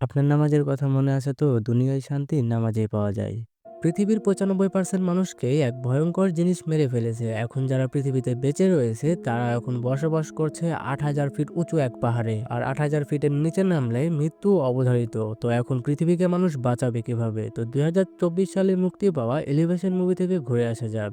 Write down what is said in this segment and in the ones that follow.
আপনার নামাজের কথা মনে আছে তো? দুনিয়ায় শান্তি, নামাজেই পাওয়া যায়। পৃথিবীর ৯৫% মানুষকে এক ভয়ঙ্কর জিনিস মেরে ফেলেছে। এখন যারা পৃথিবীতে বেঁচে রয়েছে, তারা এখন বসবাস করছে ৮০০০ ফিট উঁচু এক পাহাড়ে। আর ৮০০০ ফিটের নিচে নামলে মৃত্যু অবধারিত। তো এখন পৃথিবীকে মানুষ বাঁচাবে কীভাবে? তো ২০২৪ সালে মুক্তি পাওয়া এলিভেশন মুভি থেকে ঘুরে আসা যাক।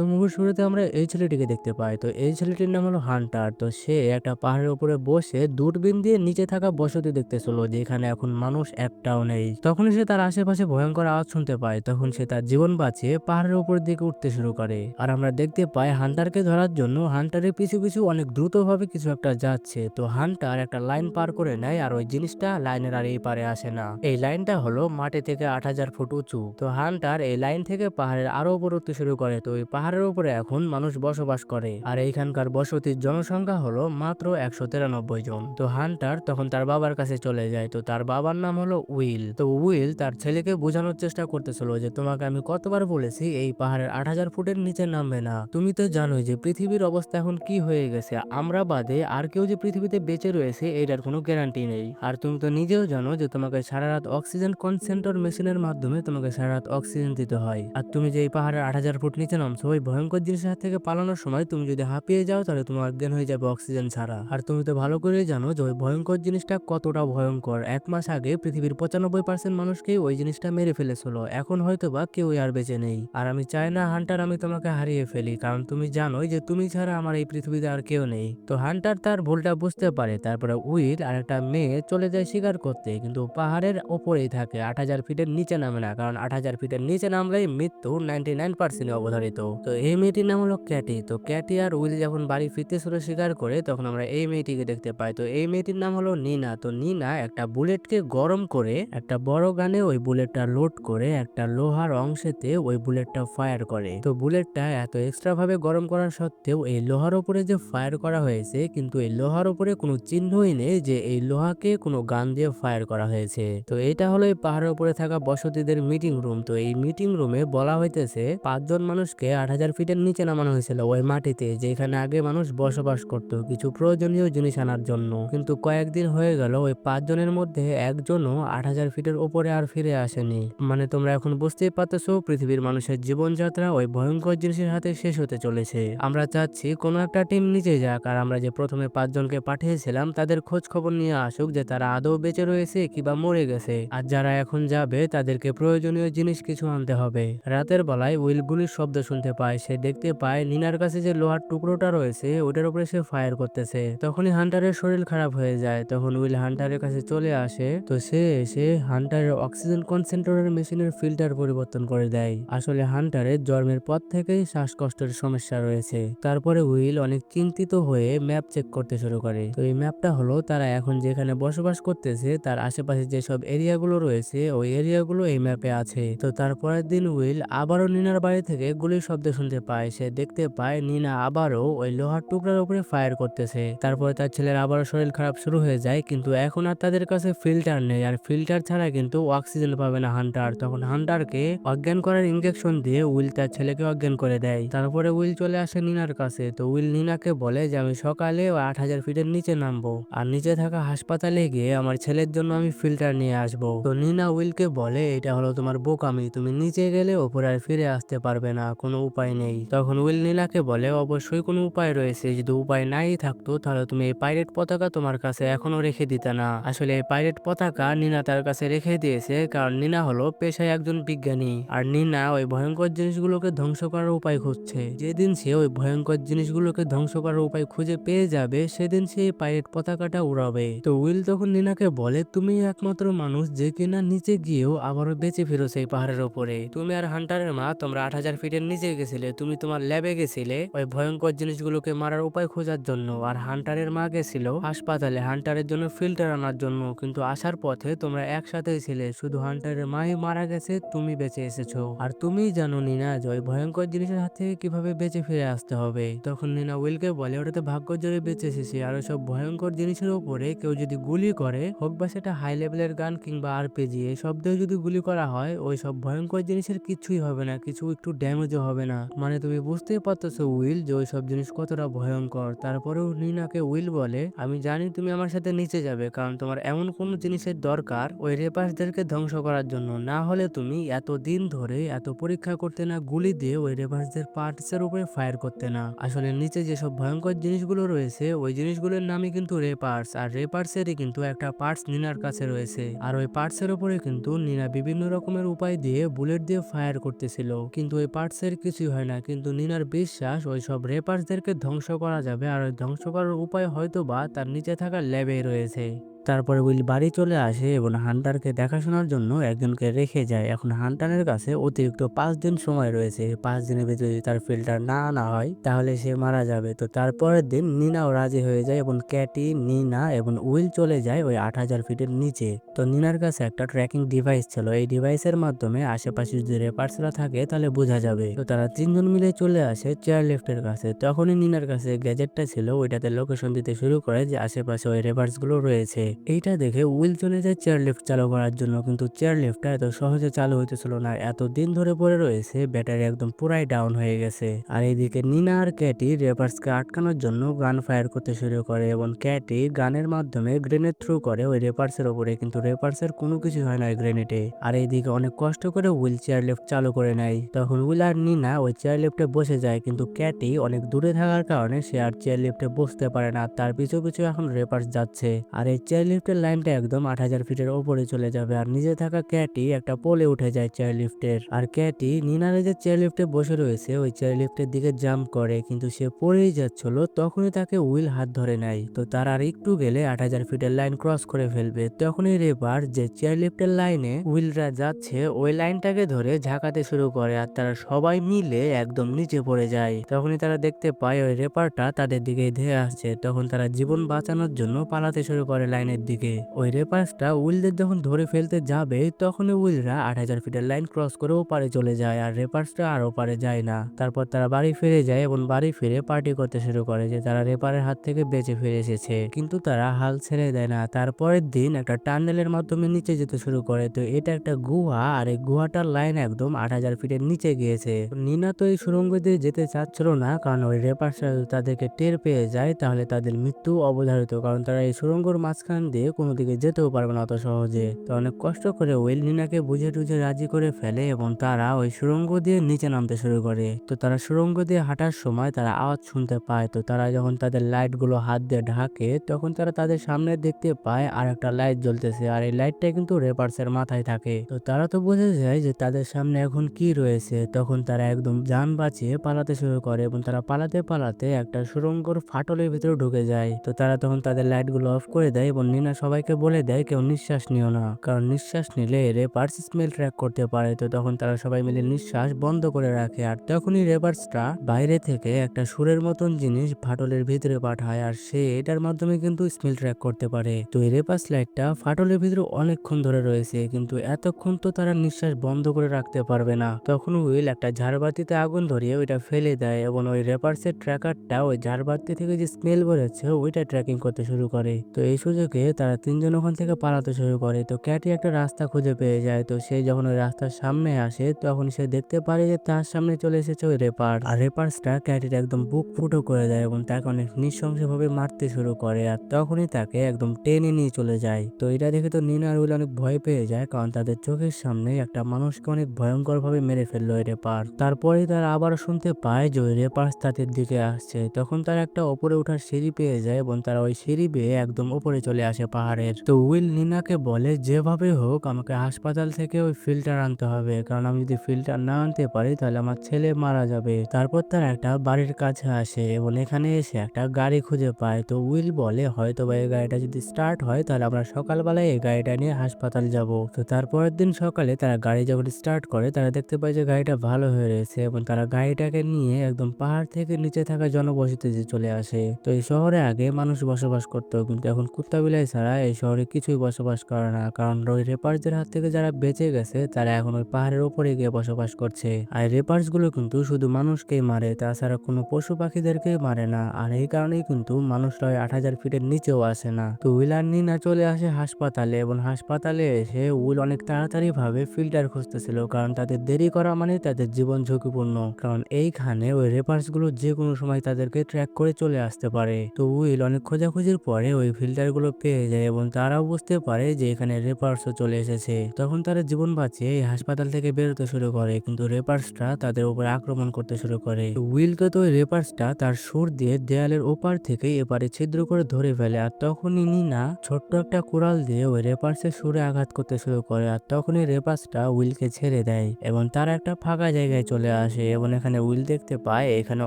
তো মুভির শুরুতে আমরা এই ছেলেটিকে দেখতে পাই। তো এই ছেলেটির নাম হলো হান্টার। তো সে একটা পাহাড়ের উপরে বসে দূরবীন দিয়ে নিচে থাকা বসতি দেখতেছিল, যেখানে এখন মানুষ একটাও নেই। তখনই সে তার আশেপাশে ভয়ঙ্কর আওয়াজ শুনতে পায়। তখন সে তার জীবন বাঁচিয়ে পাহাড়ের উপর দিকে উঠতে শুরু করে। আর আমরা দেখতে পাই হান্টারকে ধরার জন্য হান্টারের পিছু পিছু অনেক দ্রুতভাবে কিছু একটা যাচ্ছে। তো হান্টার একটা লাইন পার করে নেয় আর ওই জিনিসটা লাইনের আর এই পারে আসে না। এই লাইনটা হলো মাটি থেকে আট হাজার ফুট উঁচু। তো হান্টার এই লাইন থেকে পাহাড়ের আরও উপর উঠতে শুরু করে। তো ওই পাহাড়ের উপরে এখন মানুষ বসবাস করে। আর এইখানকার বসতির জনসংখ্যা হলো মাত্র একশো তিরানব্বই জন। তো হান্টার তখন তার বাবার কাছে চলে যায়। তো তার বাবার নাম হলো উইল। তো উইল তার ছেলেকে বোঝানোর চেষ্টা করতেছিল যে, তোমাকে আমি কতবার বলেছি এই পাহাড়ের আট হাজার ফুটের নিচে নামবে না। তুমি তো জানোই যে পৃথিবীর অবস্থা এখন কি হয়ে গেছে। আমরা বাদে আর কেউ যে পৃথিবীতে বেঁচে রয়েছে এটার কোনো গ্যারান্টি নেই। আর তুমি তো নিজেও জানো যে, তোমাকে সারা রাত অক্সিজেন কনসেন্ট্রেটর মেশিনের মাধ্যমে তোমাকে সারা রাত অক্সিজেন দিতে হয়। আর তুমি যে এই পাহাড়ের আট হাজার ফুট নিচে নামছো ওই ভয়ঙ্কর জিনিসের হাত থেকে পালানোর সময় তুমি যদি হাঁপিয়ে যাও, তাহলে তোমার অজ্ঞান হয়ে যাবে অক্সিজেন ছাড়া। আর তুমি তো ভালো করেই জানো যে ওই ভয়ঙ্কর জিনিসটা কতটা ভয়ঙ্কর। এক মাস আগে পৃথিবীর পঁচানব্বই পার্সেন্ট মানুষকেই ওই জিনিসটা মেরে ফেলেছিল। এখন হয়তো বা কেউ আর বেঁচে নেই। আর আমি চাই না, হান্টার, আমি তোমাকে হারিয়ে ফেলি। কারণ তুমি জানোই যে তুমি ছাড়া আমার এই পৃথিবীতে আর কেউ নেই। তো হান্টার তার ভুলটা বুঝতে পারে। তারপরে উইল আর একটা মেয়ে চলে যায় শিকার করতে। কিন্তু পাহাড়ের ওপরেই থাকে। আট হাজার ফিটের নিচে নামে না। কারণ আট হাজার ফিটের নিচে নামলেই মৃত্যু নাইনটি নাইন পার্সেন্ট অবধারিত। তো এই মেয়েটির নাম হলো ক্যাটি। তো ক্যাটি আর উইল যখন বাড়ি ফিরতে শুরু শিকার করে, তখন আমরা এই মেয়েটিকে দেখতে পাই। তো এই মেয়েটির নাম হলো নিনা। তো নিনা একটা বুলেটকে গরম করে একটা বড় গানে ওই বুলেটটা লোড করে একটা লোহার অংশেতে ওই বুলেটটা ফায়ার করে। তো বুলেটটা এত এক্সট্রা ভাবে গরম করা সত্ত্বেও এই লোহার উপরে যে ফায়ার করা হয়েছে, কিন্তু এই লোহার উপরে কোনো চিহ্নই নেই যে এই লোহাকে কোনো গান দিয়ে ফায়ার করা হয়েছে। তো এটা হলো এই পাহাড়ের উপরে থাকা বসতিদের মিটিং রুম তো এই মিটিং রুমে বলা হইতেছে, পাঁচজন মানুষকে আট হাজার ফিটের নিচে নামানো হয়েছিল ওই মাটিতে, যেখানে আগে মানুষ বসবাস করত কিছু প্রয়োজনীয় জিনিস আনার জন্য। কিন্তু কয়েকদিন হয়ে গেল, ওই পাঁচজনের মধ্যে একজনও আট হাজার ফিটের উপরে আর ফিরে আসেনি। মানে তোমরা এখন বুঝতেই পারতেছো, পৃথিবীর মানুষের জীবনযাত্রা ওই ভয়ঙ্কর জিনিসের হাতে শেষ হতে চলেছে। আমরা চাচ্ছি কোনো একটা টিম নিচে যাক, আর আমরা যে প্রথমে পাঁচজনকে পাঠিয়েছিলাম, তাদের খোঁজ খবর নিয়ে আসুক যে তারা আদৌ বেঁচে রয়েছে কিবা মরে গেছে। আর যারা এখন যাবে, তাদেরকে প্রয়োজনীয় জিনিস কিছু আনতে হবে। রাতের বেলায় উইল গুলির শব্দ শুনতে পায়, সে দেখতে পায় নিনার কাছে যে লোহার টুকরোটা রয়েছে, ওটার উপরে সে ফায়ার করতেছে। তখনই হান্টারের শরীর খারাপ হয়ে যায়। তখন উইল হান্টারের কাছে চলে আসে। তো সে এসে হান্টারের অক্সিজেন কনসেন্ট্রেটর মেশিনের ফিল্টার পরিবর্তন করে দেয়। আসলে হান্টারের জন্মের পর থেকেই শ্বাসকষ্টের সমস্যা রয়েছে। তারপরে উইল অনেক চিন্তিত হয়ে ম্যাপ চেক করতে শুরু করে। তো এই ম্যাপটা হলো তারা এখন যেখানে বসবাস করতেছে, তার আশেপাশে যেসব এরিয়াগুলো রয়েছে, ওই এরিয়াগুলো এই ম্যাপে আছে। তো তারপরের দিন উইল আবারও নিনার বাড়ি থেকে গুলির শব্দ শুনতে পায়। সে দেখতে পায় নিনা আবারও ওই লোহার টুকরার উপরে ফায়ার করতেছে। তারপরে তার ছেলের আবারও শরীর খারাপ শুরু হয়ে যায়, কিন্তু এখন আর তাদের কাছে ফিল্টার নেই। আর ফিল্টার ছাড়া কিন্তু অক্সিজেন পাবে না হান্টার তখন হান্টারকে অজ্ঞান করার ইঞ্জেকশন দিয়ে উইল তার ছেলেকে অজ্ঞান করে দেয়। তারপরে উইল চলে আসে নিনার কাছে। তো উইল নিনাকে বলে যে, আমি সকালে আট হাজার ফিটের নিচে নামবো। আর নিচে থাকা হাসপাতালে গিয়ে আমার ছেলের জন্য আমি ফিল্টার নিয়ে আসব। তো নিনা উইলকে বলে, এটা হলো তোমার বোকামি। তুমি নিচে গেলে ওপরে আর ফিরে আসতে পারবে না। কোনো উপায় নেই। তখন উইল নিনাকে বলে, অবশ্যই কোনো উপায় রয়েছে। যদি উপায় নাই থাকতো, তাহলে তুমি এই পাইরেট পতাকা তোমার কাছে এখনও রেখে দিতে না। আসলে এই পাইরেট পতাকা নিনা তার কাছে রেখে দিয়েছে, কারণ নিনা হলো পেশায় একজন বিজ্ঞানী। আর নিনা ওই ভয়ঙ্কর জিনিসগুলোকে ধ্বংস করার উপায় খুঁজছে। যেদিন সে ওই ভয়ঙ্কর জিনিসগুলোকে ধ্বংস করার উপায় খুঁজে পেয়ে যাবে, সেদিন সে এই পাইরেট পতাকাটা উড়াবে। তো উইল তখন নিনাকে বলে, তুমি একমাত্র মানুষ যে কিনা নিচে গিয়েও আবারও বেঁচে ফিরো সেই পাহাড়ের উপরে তুমি আর হান্টারের মা, তোমরা আট হাজার ফিটের নিচে গেছিলে, তুমি তোমার ল্যাবে গেছিলে, ওই ভয়ঙ্কর জিনিসগুলোকে মারার উপায় খোঁজার জন্য। আর হান্টারের মা গেছিল হাসপাতালে হান্টারের জন্য ফিল্টার আনার জন্য, কিন্তু আসার পথে তোমরা একসাথেই ছিলে। শুধু হান্টারের মাই মারা গেছে, তুমি বেঁচে এসেছ। আর তুমি জানো নিনা যে ওই ভয়ঙ্কর জিনিসের হাত থেকে কীভাবে বেঁচে ফিরে আসতে হবে। তখন নিনা উইলকে বলে, ওটাতে ভাগ্য জোরে বেঁচে এসেছি। আর ওই সব ভয়ঙ্কর জিনিসের উপরে কেউ যদি গুলি করে, হোক বা সেটা হাই লেভেলের গান কিংবা আরপিজি এই সব দিয়ে যদি গুলি করা হয় ওই সব ভয়ঙ্কর জিনিসের কিছুই হবে না, কিছু একটু ড্যামেজও হবে না। মানে তুমি বুঝতেই পারতেছো, উইল যে ওই সব জিনিস কতটা ভয়ঙ্কর। তারপরেও নিনাকে উইল বলে, আমি জানি তুমি আমার সাথে নিচে যাবে, কারণ তোমার এমন কোনো জিনিসের দরকার ওই রেপার্সদেরকে ধ্বংস করার জন্য। না হলে তুমি এত দিন ধরে এত পরীক্ষা করতে না, গুলি দিয়ে ওই রেপার্সদের পার্টসের উপরে ফায়ার করতে না। আসলে নিচে যেসব ভয়ঙ্কর জিনিসগুলো রয়েছে, ওই জিনিসগুলোর নামই কিন্তু রেপার্স আর রেপার্সেরই কিন্তু একটা পার্টস নিনার কাছে রয়েছে। আর ওই পার্টসের উপরে কিন্তু নিনা বিভিন্ন রকমের উপায় দিয়ে বুলেট দিয়ে ফায়ার করতেছিল। কিন্তু ওই পার্টসের কিছুই হয় না। কিন্তু নিনার বিশ্বাস, ওই সব রেপার্সদেরকে ধ্বংস করা যাবে, আর ওই ধ্বংস করার উপায় হয়তো বা তার নিচে থাকা ল্যাবেই রয়েছে। তারপরে উইল বাড়ি চলে আসে এবং হান্টারকে দেখাশোনার জন্য একজনকে রেখে যায়। এখন হান্টারের কাছে অতিরিক্ত পাঁচ দিন সময় রয়েছে। পাঁচ দিনের ভিতরে যদি তার ফিল্টার না আনা হয়, তাহলে সে মারা যাবে। তো তারপরের দিন নিনাও রাজি হয়ে যায় এবং ক্যাটি, নিনা এবং উইল চলে যায় ওই আট হাজার ফিটের নিচে। তো নিনার কাছে একটা ট্র্যাকিং ডিভাইস ছিল। এই ডিভাইসের মাধ্যমে আশেপাশে যদি রেপার্সরা থাকে, তাহলে বোঝা যাবে। তো তারা তিনজন মিলে চলে আসে চেয়ার লিফটের কাছে। তখনই নিনার কাছে গ্যাজেটটা ছিল। ওইটাতে লোকেশন দিতে শুরু করে যে আশেপাশে ওই রেপার্সগুলো রয়েছে। এইটা দেখে উইল চলে যায় চেয়ার লিফট চালু করার জন্য কিন্তু চেয়ার লিফটটা এত সহজে চালু হইতেছিল না। এত দিন ধরে পড়ে রয়েছে, ব্যাটারি একদম পুরাই ডাউন হয়ে গেছে। আর এইদিকে নিনা আর ক্যাটি রেপার্সকে আটকানোর জন্য গান ফায়ার করতে শুরু করে এবং ক্যাটি গানের মাধ্যমে গ্রেনেড থ্রু করে ওই রেপার্সের উপরে কিন্তু রেপার্সের কোনো কিছু হয় না গ্রেনেডে আর এইদিকে অনেক কষ্ট করে হুইল চেয়ার লিফট চালু করে নেয়। তখন উইল আর নিনা ওই চেয়ার লিফটে বসে যায়, কিন্তু ক্যাটি অনেক দূরে থাকার কারণে সে আর চেয়ার লিফটে বসতে পারে না। তার পিছু পিছু এখন রেপার্স যাচ্ছে। আর এই চেয়ার লিফটের লাইনটা একদম আট হাজার ফিটের ওপরে চলে যাবে। আর নিচে থাকা ক্যাটি একটা পোলে উঠে যায় চেয়ার লিফটের আর ক্যাটি নিনারে যে চেয়ার লিফটে বসে রয়েছে, ওই চেয়ার লিফটের দিকে জাম্প করে, কিন্তু সে পড়েই যাচ্ছিল, তখনই তাকে উইল হাত ধরে নেয়। তো তার আর একটু গেলে আট হাজার ফিটের লাইন ক্রস করে ফেলবে। তখনই রেপার যে চেয়ার লিফটের লাইনে উইলরা যাচ্ছে, ওই লাইনটাকে ধরে ঝাঁকাতে শুরু করে আর তারা সবাই মিলে একদম নিচে পড়ে যায়। তখনই তারা দেখতে পায় ওই রেপারটা তাদের দিকে ধেয়ে আসছে। তখন তারা জীবন বাঁচানোর জন্য পালাতে শুরু করে লাইনের দিকে। ওই রেপার্সটা উইলদের যখন ধরে ফেলতে যাবে, তখনই উইলরা আট হাজার ফিটের লাইন ক্রস করে ওপারে চলে যায় আর রেপার্সটা আর ওপারে যায় না। তারপর তারা বাড়ি ফিরে যায় এবং বাড়ি ফিরে পার্টি করতে শুরু করে যে তারা রেপারের হাত থেকে বেঁচে ফিরে এসেছে। কিন্তু তারা হাল ছেড়ে দেয় না। তারপরের দিন একটা টানেলের মাধ্যমে নিচে যেতে শুরু করে। তো এটা একটা গুহা আর এই গুহাটার লাইন একদম আট হাজার ফিটের নিচে গিয়েছে। নিনা তো এই সুরঙ্গ দিয়ে যেতে চাচ্ছিল না, কারণ ওই রেপার্সরা তাদেরকে টের পেয়ে যায়, তাহলে তাদের মৃত্যু অবধারিত। কারণ তারা এই সুরঙ্গর মাঝখান দিয়ে কোনো দিকে যেতেও পারবে না অত সহজে। তো অনেক কষ্ট করে ওয়েল নিনাকে বুঝে টুঝে রাজি করে ফেলে এবং তারা ওই সুরঙ্গ দিয়ে নিচে নামতে শুরু করে। তো তারা সুরঙ্গ দিয়ে হাঁটার সময় তারা আওয়াজ শুনতে পায়। তো তারা যখন তাদের লাইটগুলো হাত দিয়ে ঢাকে, তখন তারা তাদের সামনে দেখতে পায় আর একটা লাইট জ্বলতেছে আর এই লাইটটা কিন্তু রেপার্সের মাথায় থাকে। তো তারা তো বুঝে যায় যে তাদের সামনে এখন কি রয়েছে। তখন তারা একদম যান বাঁচিয়ে পালাতে শুরু করে এবং তারা পালাতে পালাতে একটা সুরঙ্গর ফাটলের ভিতরে ঢুকে যায়। তো তারা তখন তাদের লাইটগুলো অফ করে দেয় এবং নিনা সবাইকে বলে দেয়, কেউ নিঃশ্বাস নিও না। কারণ নিঃশ্বাস নিলে রেপার্স স্মেল ট্র্যাক করতে পারে। তো তখন তারা সবাই মিলে নিঃশ্বাস বন্ধ করে রাখে। আর তখনই রেপার্সটা বাইরে থেকে একটা সুরের মতন জিনিস ফাটলের ভিতরে পাঠায়, আর সে এটার মাধ্যমে কিন্তু স্মেল ট্র্যাক করতে পারে। তো এই রেপার্স লাইটটা ফাটলের ভিতরে অনেকক্ষণ ধরে রয়েছে, কিন্তু এতক্ষণ তো তারা নিঃশ্বাস বন্ধ করে রাখতে পারবে না। তখন উইল একটা ঝাড়বাতিতে আগুন ধরিয়ে ওইটা ফেলে দেয় এবং ওই রেপার্সের ট্র্যাকারটা ওই ঝাড়বাতি থেকে যে স্মেল বেরোচ্ছে, ওইটা ট্র্যাকিং করতে শুরু করে। তো এই সুযোগে তারা তিনজন ওখান থেকে পালাতে শুরু করে। তো ক্যাটি একটা রাস্তা খুঁজে পেয়ে যায়। তো সে যখন ওই রাস্তার সামনে আসে, তখন সে দেখতে পারে যে তার সামনে চলে এসেছে ওই রেপার। আর রেপার্সটা ক্যাটির একদম বুক ফুটো করে দেয় এবং তাকে অনেক নৃশংসভাবে মারতে শুরু করে আর তখনই তাকে একদম টেনে নিয়ে চলে যায়। তো এটা দেখে তো নিনা আর উইল অনেক ভয় পেয়ে যায়, কারণ তাদের চোখের সামনে একটা মানুষকে অনেক ভয়ঙ্কর ভাবে মেরে ফেলল ওই রেপার। তারপরে তারা আবার শুনতে পায় যে ওই রেপার্স তাদের দিকে আসছে। তখন তারা একটা ওপরে ওঠার সিঁড়ি পেয়ে যায় এবং তারা ওই সিঁড়ি বেয়ে একদম ওপরে চলে আসে পাহাড়ের। তো উইল নিনাকে বলে, যেভাবে হোক, আমাকে হাসপাতাল থেকে ওই ফিল্টার আনতে হবে। কারণ আমি যদি ফিল্টার না আনতে পারি, তাহলে আমার ছেলে মারা যাবে। তারপর তার একটা বাড়ির কাছে আসে এবং এখানে এসে একটা গাড়ি খুঁজে পায়। তো উইল বলে হয়তো বা এই গাড়িটা যদি স্টার্ট হয়, তাহলে আমরা সকালবেলায় এই গাড়িটা নিয়ে হাসপাতাল যাব। তো তারপরের দিন সকালে তারা গাড়ি যখন স্টার্ট করে, তারা দেখতে পায় যে গাড়িটা ভালো হয়ে রয়েছে এবং তারা গাড়িটাকে নিয়ে একদম পাহাড় থেকে নিচে থাকা জনবসতিতে চলে আসে। তো এই শহরে আগে মানুষ বসবাস করতো, কিন্তু এখন কুত্তা সিপাই ছাড়া এই শহরে কিছুই বসবাস করে না। কারণ ওই রেপার্সদের হাত থেকে যারা বেঁচে গেছে, তারা এখন ওই পাহাড়ের উপরে গিয়ে বসবাস করছে। আর রেপার্সগুলো কিন্তু শুধু মানুষকেই মারে, তাছাড়া কোনো পশু পাখিদেরকেই মারে না। আর এই কারণেই কিন্তু মানুষরা ওই আট হাজার ফিটের নিচেও আসে না। তো উইল আর নিনা চলে আসে হাসপাতালে এবং হাসপাতালে এসে উইল অনেক তাড়াতাড়ি ভাবে ফিল্টার খুঁজতেছিল, কারণ তাদের দেরি করা মানে তাদের জীবন ঝুঁকিপূর্ণ। কারণ এইখানে ওই রেপার্সগুলো যে কোনো সময় তাদেরকে ট্র্যাক করে চলে আসতে পারে। তো উইল অনেক খোঁজাখুঁজির পরে ওই ফিল্টারগুলো পেয়ে যায় এবং তারাও বুঝতে পারে যে এখানে রেপার্সও চলে এসেছে। তখন তারা জীবন বাঁচিয়ে এই হাসপাতাল থেকে বেরোতে শুরু করে কিন্তু রেপার্সটা তাদের উপরে আক্রমণ করতে শুরু করে। উইলকে তো রেপার্সটা তার সুর দিয়ে দেয়ালের ওপার থেকে এপারে ছিদ্র করে ধরে ফেলে আর তখনই নিনা ছোট্ট একটা কুড়াল দিয়ে ওই রেপার্সের সুরে আঘাত করতে শুরু করে আর তখনই রেপার্সটা উইলকে ছেড়ে দেয় এবং তারা একটা ফাঁকা জায়গায় চলে আসে এবং এখানে উইল দেখতে পায় এখানে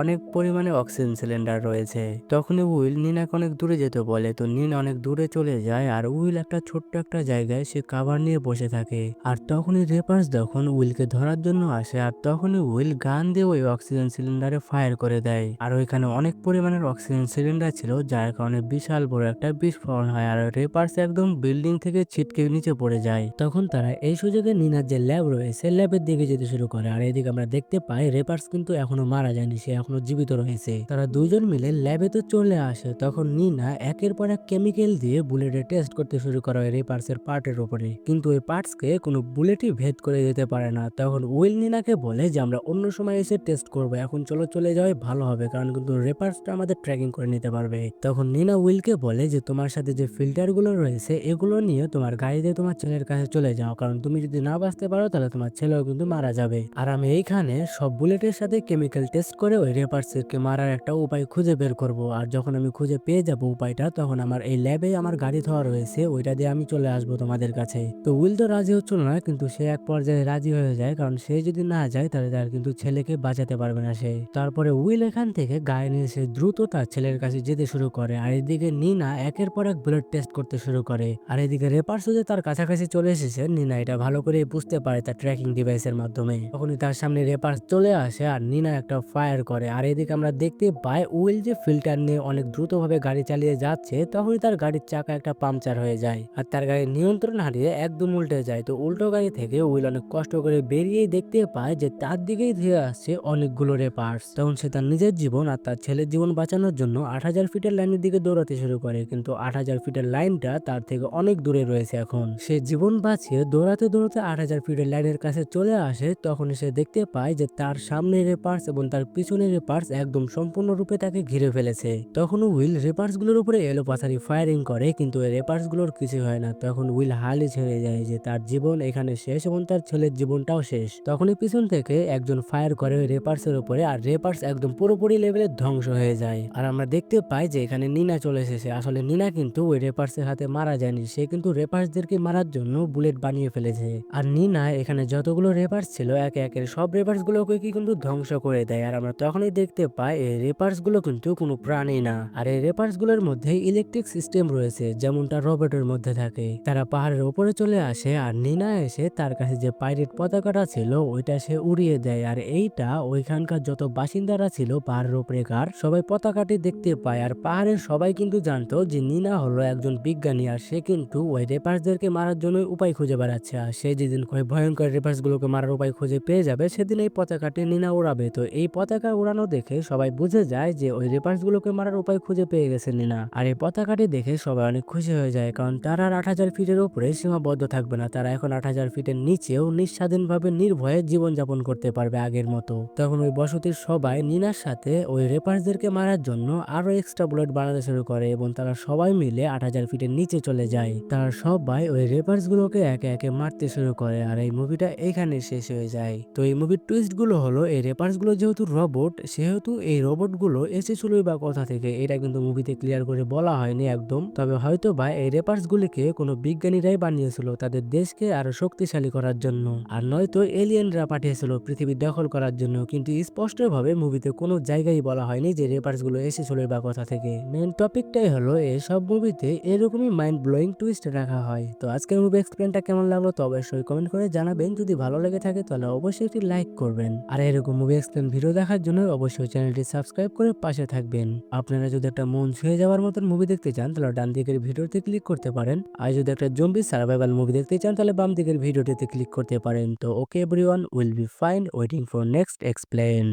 অনেক পরিমাণে অক্সিজেন সিলিন্ডার রয়েছে। তখনই উইল নিনাকে অনেক দূরে যেতে বলে। তো নিনা অনেক দূরে চলে যায় আর উইল একটা ছোট্ট একটা জায়গায় সে কাভার নিয়ে বসে থাকে। আর তখনই রেপার্স যখন উইলকে ধরার জন্য আসে আর তখনই উইল গান দিয়ে ওই অক্সিজেন সিলিন্ডারে ফায়ার করে দেয়। আর ওইখানে অনেক পরিমাণের অক্সিজেন সিলিন্ডার ছিল, যার কারণে বিশাল বড় একটা বিস্ফোরণ হয় আর রেপার্স একদম বিল্ডিং থেকে ছিটকে নিচে পড়ে যায়। তখন তারা এই সুযোগে নিনার যে ল্যাব রয়েছে, ল্যাবের দিকে যেতে শুরু করে আর এদিকে আমরা দেখতে পাই রেপার্স কিন্তু এখনও মারা যায়নি, সে এখনও জীবিত রয়েছে। তারা দুজন মিলে ল্যাবে তো চলে আসে, তখন নিনা একের পর এক কেমিক্যাল দিয়ে বুলেটের টেস্ট করতে শুরু করে ওই রেপার্সের পার্টের উপরে। কিন্তু ওই পার্টসকে কোনো বুলেটই ভেদ করে যেতে পারে না। তখন উইল নিনাকে বলে যে, আমরা অন্য সময় এসে টেস্ট করব। এখন চলো চলে যাওয়াই ভালো হবে। কারণ কিন্তু রেপার্সটা আমাদের ট্র্যাকিং করে নিতে পারবে। তখন নিনা উইলকে বলে যে, তোমার সাথে যে ফিল্টারগুলো রয়েছে, এগুলো নিয়ে তোমার গাড়িতে তোমার ছেলের কাছে চলে যাও। কারণ তুমি যদি না বাঁচতে পারো, তাহলে তোমার ছেলেও কিন্তু মারা যাবে। আর আমি এইখানে সব বুলেটের সাথে কেমিক্যাল টেস্ট করে ওই রেপার্সেরকে মারার একটা উপায় খুঁজে বের করব। আর যখন আমি খুঁজে পেয়ে যাব উপায়টা, তখন আমার এই ল্যাবে আমার গাড়ি ধোয়া রয়েছে, ওইটা দিয়ে আমি চলে আসব তোমাদের কাছে। তো উইল তো রাজি হচ্ছিল না, কিন্তু সে এক পর্যায়ে রাজি হয়ে যায়, কারণ সে যদি না যায়, তাহলে তার কিন্তু ছেলেকে বাঁচাতে পারবে না সে। তারপরে উইল এখান থেকে গায়ে নিয়ে সে দ্রুত তার ছেলের কাছে যেতে শুরু করে, আর এদিকে নিনা একের পর এক বুলেট টেস্ট করতে শুরু করে। আর এদিকে রেপার্স যে তার কাছাকাছি চলে এসেছে, নিনা এটা ভালো করে বুঝতে পারে তার ট্র্যাকিং ডিভাইসের মাধ্যমে। তখনই তার সামনে রেপার্স চলে আসে, আর নিনা একটা ফায়ার করে। আর এদিকে আমরা দেখতে পাই উইল যে ফিল্টার নিয়ে অনেক দ্রুতভাবে গাড়ি চালিয়ে যাচ্ছে, তখনই তার গাড়ির চাকা একটা পাংচার হয়ে যায় আর তার গাড়ির নিয়ন্ত্রণ হারিয়ে একদম উল্টে যায়। তো উল্টো গাড়ি থেকে উইল অনেক কষ্ট করে বেরিয়েই দেখতে পায় যে তার দিকেই ধেয়ে আসছে অনেকগুলো রেপার্স। তখন সে তার নিজের জীবন আর তার ছেলের জীবন বাঁচানোর জন্য আট হাজার ফিটের লাইনের দিকে দৌড়াতে শুরু করে। কিন্তু আট হাজার ফিটের লাইনটা তার থেকে অনেক দূরে রয়েছে এখন। সে জীবন বাঁচিয়ে দৌড়াতে দৌড়াতে আট হাজার ফিটের লাইনের কাছে চলে আসে। তখন সে দেখতে পায় যে তার সামনে রেপার্স এবং তার পিছনে রেপার্স একদম সম্পূর্ণরূপে তাকে ঘিরে ফেলেছে। তখন উইল রেপার্সগুলোর উপরে এলো পাথারি ফায়ারিং করে, কিন্তু এই রেপার্সগুলোর কিছু হয় না। তখন উইল হালি ছেড়ে যায় যে তার জীবন এখানে শেষ এবং তার ছেলের জীবনটাও শেষ। তখনই পিছন থেকে একজন ফায়ার করে রেপার্সের উপরে, আর রেপার্স একদম পুরোপুরি লেভেলে ধ্বংস হয়ে যায়। আর আমরা দেখতে পাই যে এখানে নিনা চলে এসেছে। আসলে নিনা কিন্তু ওই রেপার্সের হাতে মারা যায়নি। সে কিন্তু রেপার্সদেরকে মারার জন্য বুলেট বানিয়ে ফেলেছে। আর নিনা এখানে যতগুলো রেপার্স ছিল, একে একে সব রেপার্স গুলোকে কি কিন্তু ধ্বংস করে দেয়। আর আমরা তখনই দেখতে পাই, এই রেপার্সগুলো কিন্তু কোনো প্রাণী না। আর এই রেপার্সগুলোর মধ্যে ইলেকট্রিক সিস্টেম রয়েছে, যেমনটা রবটের মধ্যে থাকে। তারা পাহাড়ের উপরে চলে আসে আর নিনা এসে তার কাছে যে পাইরেট পতাকাটা ছিল, ওইটা সে উড়িয়ে দেয়। আর এইটা ওইখানকার যত বাসিন্দারা ছিল, পাহাড়ের উপরেকার সবাই পতাকাটি দেখতে পায়। আর পাহাড়ের সবাই কিন্তু জানতো যে নিনা হলো একজন বিজ্ঞানী আর সে কিন্তু ওই রেপার্সদেরকে মারার জন্য উপায় খুঁজে বেড়াচ্ছে। আর সে যেদিন ওই ভয়ঙ্কর রেপার্স গুলোকে মারার উপায় খুঁজে পেয়ে যাবে, সেদিন এই পতাকাটি নিনা উড়াবে। তো এই পতাকা উড়ানো দেখে সবাই বুঝে যায় যে ওই রেপার্স গুলোকে মারার উপায় খুঁজে পেয়ে গেছে নিনা। আর এই পতাকাটি দেখে সবাই অনেক খুশি হয়ে যায়। কারণ তারা আর আট হাজার ফিটের উপরে সীমাবদ্ধ থাকবে না। তারা এখন আট হাজার ফিটের নিচেও নিঃস্বাধীনভাবে নির্ভয়ে জীবনযাপন করতে পারবে আগের মতো। তখন ওই বসতির সবাই নিনার সাথে ওই রেপার্সদেরকে মারার জন্য আরও এক্সট্রা বুলেট বানাতে শুরু করে এবং তারা সবাই মিলে আট হাজার ফিটের নিচে চলে যায়। তারা সবাই ওই রেপার্স গুলোকে একে একে মারতে শুরু করে আর এই মুভিটা এখানে শেষ হয়ে যায়। তো এই মুভির টুইস্টগুলো হলো, এই রেপার্সগুলো যেহেতু রবট সেহেতু এই রবটগুলো এসেছিল বা কথা থেকে? এটা কিন্তু মুভিতে ক্লিয়ার করে বলা হয়নি একদম। তবে হয়তো বা এই রেপার্স গুলিকে কোনো বিজ্ঞানীরাই বানিয়েছিল তাদের দেশকে আরও শক্তিশালী করার জন্য। আর নয়তো এলিয়েনরা পাঠিয়েছিল পৃথিবী দখল করার জন্য, কিন্তু স্পষ্টভাবে মুভিতে কোনো জায়গায় বলা হয়নি যে রেপার্সগুলো এসেছিল বা কথা থেকে। মেন টপিকটাই হলো, এই সব মুভিতে এরকমই মাইন্ড ব্লোয়িং টুইস্ট রাখা হয়। তো আজকের মুভি এক্সপ্লেনটা কেমন লাগল তো অবশ্যই কমেন্ট করে জানাবেন। যদি ভালো লেগে থাকে তাহলে অবশ্যই একটি লাইক করবেন। আর এরকম মুভি এক্সপ্লেন ভিডিও দেখার জন্য অবশ্যই চ্যানেলটি সাবস্ক্রাইব করে পাশে থাকবেন। আপনারা যদি একটা মন ছুঁয়ে যাওয়ার মতন মুভি দেখতে চান তাহলে ডান দিকের ভিডিওতে ক্লিক করতে পারেন। আর যদি একটা জম্বি সার্ভাইভাল মুভি দেখতে চান, তাহলে বাম দিকের ভিডিওটিতে ক্লিক করতে পারেন। তো okay everyone will be fine waiting for next explain